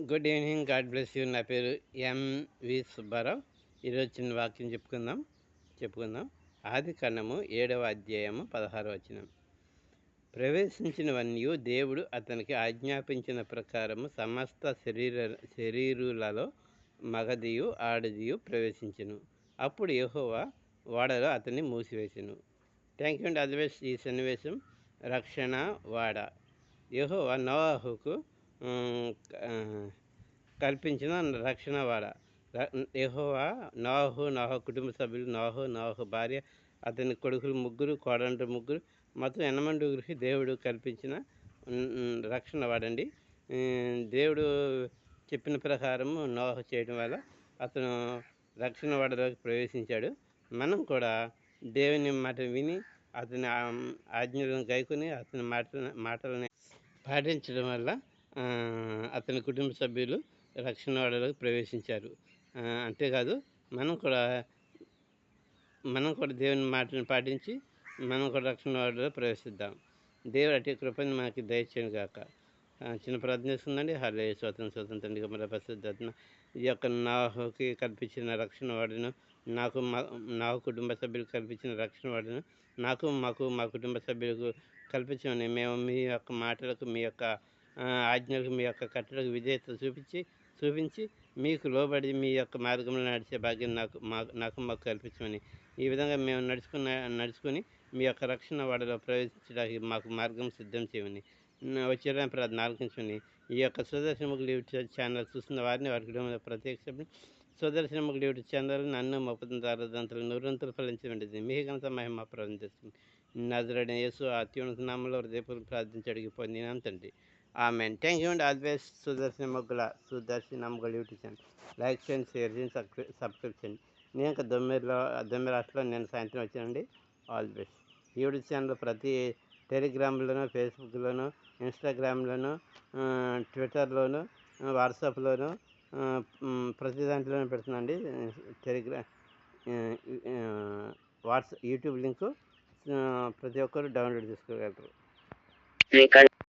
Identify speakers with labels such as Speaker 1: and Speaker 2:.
Speaker 1: Good evening God bless you నా పేరు MV Subbarao ఈరోజు చిన్న వాక్యం చెప్పుకుందాం. చెప్పుకుందాం. ఆది కన్నము ఏడవ అధ్యాయము పదహారు వచనం. ప్రవేశించినవన్నీ దేవుడు అతనికి ఆజ్ఞాపించిన ప్రకారము సమస్త శరీర శరీరులలో మగదియు ఆడదియు ప్రవేశించను. అప్పుడు యహోవా వాడలో అతన్ని మూసివేసెను. థ్యాంక్ యూ అండి అదర్వైజ్ ఈ సన్నివేశం రక్షణ వాడ. యహోవా నోవాహుకు కల్పించిన రక్షణ వాడ. యహోవా నాహు నాహో కుటుంబ సభ్యులు నాహు నాహు భార్య అతని కొడుకులు ముగ్గురు కోడండ్రు ముగ్గురు మొత్తం ఎనమండుగురికి దేవుడు కల్పించిన రక్షణ వాడండి. దేవుడు చెప్పిన ప్రకారము నోహ చేయడం వల్ల అతను రక్షణ వాడలోకి ప్రవేశించాడు. మనం కూడా దేవుని మాట విని అతని ఆజ్ఞలను గైకొని అతని మాట మాటలని పాటించడం వల్ల అతని కుటుంబ సభ్యులు రక్షణ వాడలోకి ప్రవేశించారు అంతేకాదు మనం కూడా మనం కూడా దేవుని మాటను పాటించి మనం కూడా రక్షణ వాడలో ప్రవేశిద్దాం. దేవుడు అటు కృపని మనకి దయచేయను కాక చిన్న ప్రార్థన చేస్తుందండి. హరే స్వతంత్ర స్వతంత్రంగా మన ప్రసిద్ధ ఈ యొక్క నాకి కల్పించిన రక్షణ వాడిను నాకు మా నా కుటుంబ సభ్యులకు కల్పించిన రక్షణ వాడిను నాకు మాకు మా కుటుంబ సభ్యులకు కల్పించమని మేము మీ యొక్క మాటలకు మీ యొక్క ఆజ్ఞలకు మీ యొక్క కట్టడకు విధేయత చూపించి చూపించి మీకు లోబడి మీ యొక్క మార్గంలో నడిచే భాగ్యం నాకు మాకు నాకు మాకు కల్పించమని. ఈ విధంగా మేము నడుచుకున్న నడుచుకుని మీ యొక్క రక్షణ వాడలో ప్రవేశించడానికి మాకు మార్గం సిద్ధం చేయమని. వచ్చేదాన్ని ప్రార్థన ఆలకించమని. ఈ యొక్క సుదర్శనముఖులు యూట్యూబ్ ఛానల్ చూస్తున్న వారిని వారి కుటుంబంలో ప్రత్యక్ష సుదర్శనముఖులు యూట్యూబ్ ఛానల్ నన్ను ముప్పై ఆరాధంతలు నూరంతలు ఫలించమండి మీ గంత మహిమ ప్రారంభిస్తుంది నజరడిన యేసు అత్యున్నత నామంలో హృదయపూర్వక ప్రార్థించడానికి పొందినంతండి ఆమెన్ థ్యాంక్ యూ అండి always Sudarshana Moggula Sudarshana Moggula YouTube channel. Like చేయండి షేర్ చేయండి సబ్స్క్రైబ్ చేయండి. నేను ఇంకా దొమ్మిరిలో దొమ్మిరి రాష్ట్రంలో నేను సాయంత్రం వచ్చానండి. All best. యూట్యూబ్ ఛానల్ ప్రతి టెలిగ్రామ్లోను ఫేస్బుక్లోను ఇన్స్టాగ్రామ్లోను ట్విట్టర్లోను వాట్సాప్లోను ప్రతి దాంట్లోనూ పెడుతున్నాండి టెలిగ్రా వాట్స్ యూట్యూబ్ లింకు ప్రతి ఒక్కరు డౌన్లోడ్ చేసుకోగలరు.